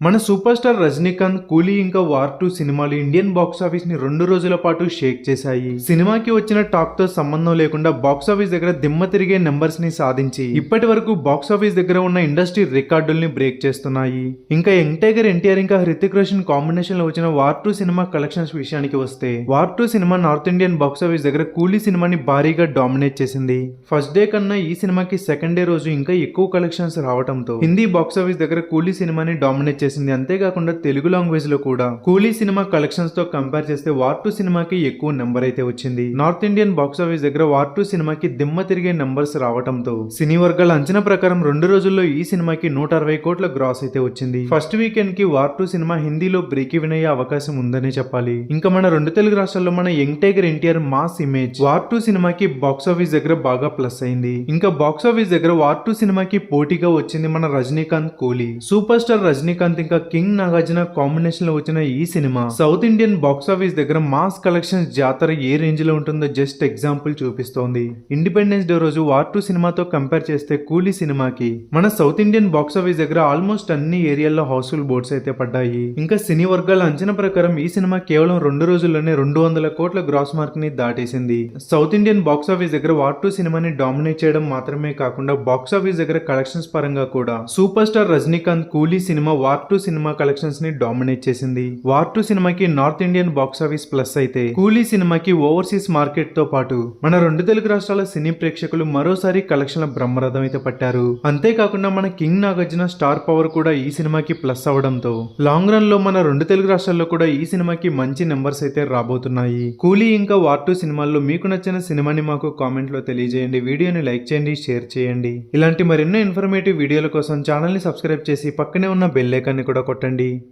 మన super star Rajinikanth Coolie ఇంకా War two సినిమాలు ఇండియన్ బాక్స్ ఆఫీస్ని రెండు రోజుల పాటు షేక్ చేశాయి. సినిమాకి వచ్చిన టాక్తో సంబంధం లేకుండా బాక్స్ ఆఫీస్ దగ్గర దిమ్మ తిరిగే నెంబర్స్ని సాధించి ఇప్పటి వరకు బాక్స్ ఆఫీస్ దగ్గర ఉన్న ఇండస్ట్రీ రికార్డుల్ని బ్రేక్ చేస్తున్నాయి. ఇంకా యంగ్ టైగర్ ఎన్టీఆర్ ఇంకా హృతిక్ రోషన్ కాంబినేషన్లో వచ్చిన వార్ టూ సినిమా కలెక్షన్స్ విషయానికి వస్తే War two cinema North Indian box office దగ్గర కూలీ సినిమాని భారీగా డామినేట్ చేసింది. ఫస్ట్ డే కన్నా ఈ సినిమాకి సెకండ్ డే రోజు ఇంకా ఎక్కువ కలెక్షన్స్ రావడంతో హిందీ బాక్స్ ఆఫీస్ దగ్గర కూలీ సినిమాని డామినేట్ చేసింది. అంతేకాకుండా తెలుగు లాంగ్వేజ్లో కూడా కూలీ సినిమా కలెక్షన్స్తో కంపేర్ చేస్తే వార్ టూ సినిమాకి ఎక్కువ నెంబర్ అయితే వచ్చింది. నార్త్ ఇండియన్ బాక్స్ ఆఫీస్ దగ్గర వార్ టూ సినిమాకి దిమ్మ తిరిగే నెంబర్స్ రావడంతో సినీ వర్గాల అంచనా ప్రకారం రెండు రోజుల్లో ఈ సినిమాకి నూట అరవై కోట్ల గ్రాస్ అయితే వచ్చింది. ఫస్ట్ వీకెండ్కి వార్ టూ సినిమా హిందీలో బ్రేక్ ఈవెన్ అయ్యే అవకాశం ఉందనే చెప్పాలి. ఇంకా మన రెండు తెలుగు రాష్ట్రాల్లో మన young tiger NTR mass image War two సినిమాకి బాక్స్ ఆఫీస్ దగ్గర బాగా ప్లస్ అయింది. ఇంకా బాక్స్ ఆఫీస్ దగ్గర వార్ టూ సినిమాకి పోటీగా వచ్చింది మన రజనీకాంత్ కోహ్లీ. సూపర్ స్టార్ రజనీకాంత్ ఇంకా కింగ్ నాగార్జున కాంబినేషన్లో వచ్చిన ఈ cinema. South Indian box office దగ్గర మాస్ కలెక్షన్స్ జాతర ఏ రేంజ్లో ఉంటుందో జస్ట్ ఎగ్జాంపుల్ చూపిస్తోంది. ఇండిపెండెన్స్ డే రోజు వార్ టూ సినిమాతో కంపేర్ చేస్తే కూలీ సినిమాకి. మన సౌత్ ఇండియన్ బాక్స్ ఆఫీస్ దగ్గర ఆల్మోస్ట్ అన్ని ఏరియాల్లో హౌస్ఫుల్ బోర్డ్స్ అయితే పడ్డాయి. ఇంకా సినీ వర్గాల అంచనా ప్రకారం ఈ సినిమా కేవలం రెండు రోజుల్లోనే రెండు వందల కోట్ల గ్రాస్ మార్క్ని దాటేసింది. సౌత్ ఇండియన్ బాక్స్ ఆఫీస్ దగ్గర వార్ టూ సినిమాని డామినేట్ చేయడం మాత్రమే కాకుండా బాక్స్ ఆఫీస్ దగ్గర కలెక్షన్స్ పరంగా కూడా. Super star Rajinikanth Coolie cinema War two cinema కలెక్షన్స్ని dominate చేసింది. వార్ టూ సినిమాకి North Indian box office plus అయితే కూలీ సినిమాకి ఓవర్సీస్ మార్కెట్తో పాటు మన రెండు తెలుగు రాష్ట్రాల సినీ ప్రేక్షకులు మరోసారి కలెక్షన్ల బ్రహ్మరథం అయితే పట్టారు. అంతేకాకుండా మన కింగ్ నాగార్జున స్టార్ పవర్ కూడా ఈ సినిమాకి ప్లస్ అవడంతో లాంగ్ రన్లో మన రెండు తెలుగు రాష్ట్రాల్లో కూడా ఈ సినిమాకి మంచి నెంబర్స్ అయితే రాబోతున్నాయి. కూలీ ఇంకా వార్ టూ సినిమాల్లో మీకు నచ్చిన సినిమాని మాకు కామెంట్లో తెలియజేయండి. వీడియోని లైక్ చేయండి షేర్ చేయండి. ఇలాంటి మరెన్నో ఇన్ఫర్మేటివ్ వీడియోల కోసం ఛానల్ని సబ్స్క్రైబ్ చేసి పక్కనే ఉన్న బెల్ కూడా కొట్టండి.